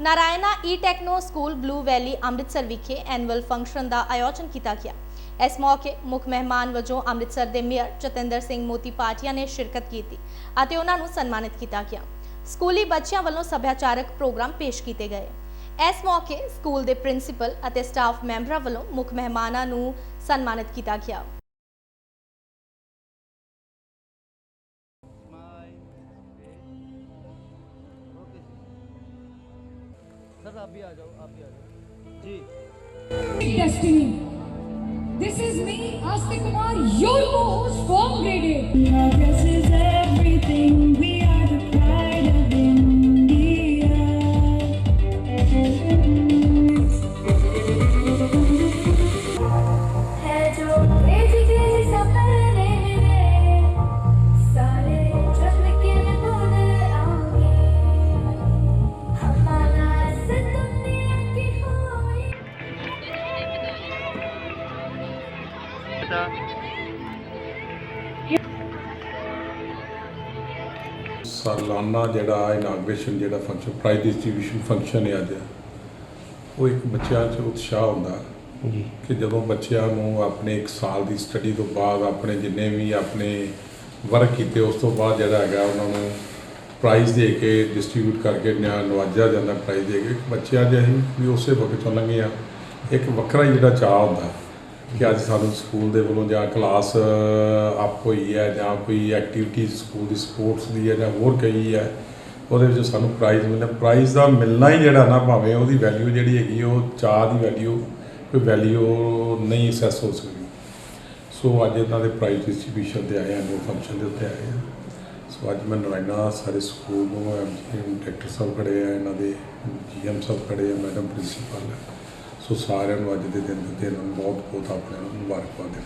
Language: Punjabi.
Narayana E techno school Blue Valley Amritsar ਵਿਖੇ ਐਨੂਅਲ ਫੰਕਸ਼ਨ ਦਾ ਆਯੋਜਨ ਕੀਤਾ ਗਿਆ। ਇਸ ਮੌਕੇ ਮੁੱਖ ਮਹਿਮਾਨ ਵਜੋਂ ਅੰਮ੍ਰਿਤਸਰ ਦੇ ਮੇਅਰ ਜਤਿੰਦਰ ਸਿੰਘ ਮੋਤੀ ਪਾਟਿਆ ਨੇ ਸ਼ਿਰਕਤ ਕੀਤੀ ਅਤੇ ਉਹਨਾਂ ਨੂੰ ਸਨਮਾਨਿਤ ਕੀਤਾ ਗਿਆ। ਸਕੂਲੀ ਬੱਚਿਆਂ ਵੱਲੋਂ ਸੱਭਿਆਚਾਰਕ ਪ੍ਰੋਗਰਾਮ ਪੇਸ਼ ਕੀਤੇ ਗਏ। ਇਸ ਮੌਕੇ ਸਕੂਲ ਦੇ ਪ੍ਰਿੰਸੀਪਲ ਅਤੇ ਸਟਾਫ ਮੈਂਬਰਾਂ ਵੱਲੋਂ ਮੁੱਖ ਮਹਿਮਾਨਾਂ ਨੂੰ ਸਨਮਾਨਿਤ ਕੀਤਾ ਗਿਆ। सर आप भी आ जाओ आप भी आ जाओ जी destiny. This is me, Astik Kumar, your co-host from Grade 8. ਸਾਲਾਨਾ ਜਿਹੜਾ ਇਨਾਗਰੇਸ਼ਨ ਜਿਹੜਾ ਫੰਕਸ਼ਨ ਪ੍ਰਾਈਜ਼ ਡਿਸਟ੍ਰੀਬਿਊਸ਼ਨ ਫੰਕਸ਼ਨ ਹੈ ਅੱਜ। ਉਹ ਇੱਕ ਬੱਚਿਆਂ 'ਚ ਉਤਸ਼ਾਹ ਹੁੰਦਾ। ਜੀ। ਕਿ ਜਦੋਂ ਬੱਚਿਆਂ ਨੂੰ ਆਪਣੇ ਇੱਕ ਸਾਲ ਦੀ ਸਟੱਡੀ ਤੋਂ ਬਾਅਦ ਆਪਣੇ ਜਿੰਨੇ ਵੀ ਆਪਣੇ ਵਰਕ ਕੀਤੇ ਉਸ ਤੋਂ ਬਾਅਦ ਜਿਹੜਾ ਹੈਗਾ ਉਹਨਾਂ ਨੂੰ ਪ੍ਰਾਈਜ਼ ਦੇ ਕੇ ਡਿਸਟ੍ਰੀਬਿਊਟ ਕਰਕੇ ਨਿਆ ਨਵਾਜਿਆ ਜਾਂਦਾ ਪ੍ਰਾਈਜ਼ ਦੇ ਕੇ। ਬੱਚਿਆਂ ਦੇ ਅਸੀਂ ਵੀ ਉਸੇ ਵਕਤ ਚੋਂ ਲੰਘੇ ਆ ਇੱਕ ਵੱਖਰਾ ਹੀ ਜਿਹੜਾ ਚਾਹ ਹੁੰਦਾ। ਕਿ ਅੱਜ ਸਾਨੂੰ ਸਕੂਲ ਦੇ ਵੱਲੋਂ ਜਾਂ ਕਲਾਸ ਅਪ ਹੋਈ ਹੈ ਜਾਂ ਕੋਈ ਐਕਟੀਵਿਟੀ ਸਕੂਲ ਦੀ ਸਪੋਰਟਸ ਦੀ ਹੈ ਜਾਂ ਹੋਰ ਕਈ ਹੈ, ਉਹਦੇ ਵਿੱਚ ਸਾਨੂੰ ਪ੍ਰਾਈਜ਼ ਮਿਲਣਾ। ਪ੍ਰਾਈਜ਼ ਦਾ ਮਿਲਣਾ ਹੀ ਜਿਹੜਾ ਨਾ ਭਾਵੇਂ ਉਹਦੀ ਵੈਲਿਊ ਜਿਹੜੀ ਹੈਗੀ ਉਹ ਚਾਹ ਦੀ ਵੈਲਿਊ ਕੋਈ ਵੈਲਿਊ ਨਹੀਂ ਅਸੈਸ ਹੋ ਸਕਦੀ। ਸੋ ਅੱਜ ਇਹਨਾਂ ਦੇ ਪ੍ਰਾਈਜ਼ ਡਿਸਟ੍ਰੀਬਿਊਸ਼ਨ ਤੇ ਆਏ ਆ ਨੂੰ ਫੰਕਸ਼ਨ ਦੇ ਉੱਤੇ ਆਏ ਆ ਸੋ ਅੱਜ ਮੈਂ ਨਰਾਇਣਾ ਸਾਰੇ ਸਕੂਲ ਨੂੰ ਐਮਜੀ ਡਾਇਰੈਕਟਰ ਸਾਹਿਬ ਖੜੇ ਆ, ਇਹਨਾਂ ਦੇ ਜੀਐਮ ਸਾਹਿਬ ਖੜੇ ਆ, ਮੈਡਮ ਪ੍ਰਿੰਸੀਪਲ ਹੈ ਸੋ ਸਾਰਿਆਂ ਨੂੰ ਅੱਜ ਦੇ ਦਿਨ ਦੇ ਨੂੰ ਬਹੁਤ ਬਹੁਤ ਆਪਣੇ ਨੂੰ ਮੁਬਾਰਕਬਾਦ ਦਿੰਦਾ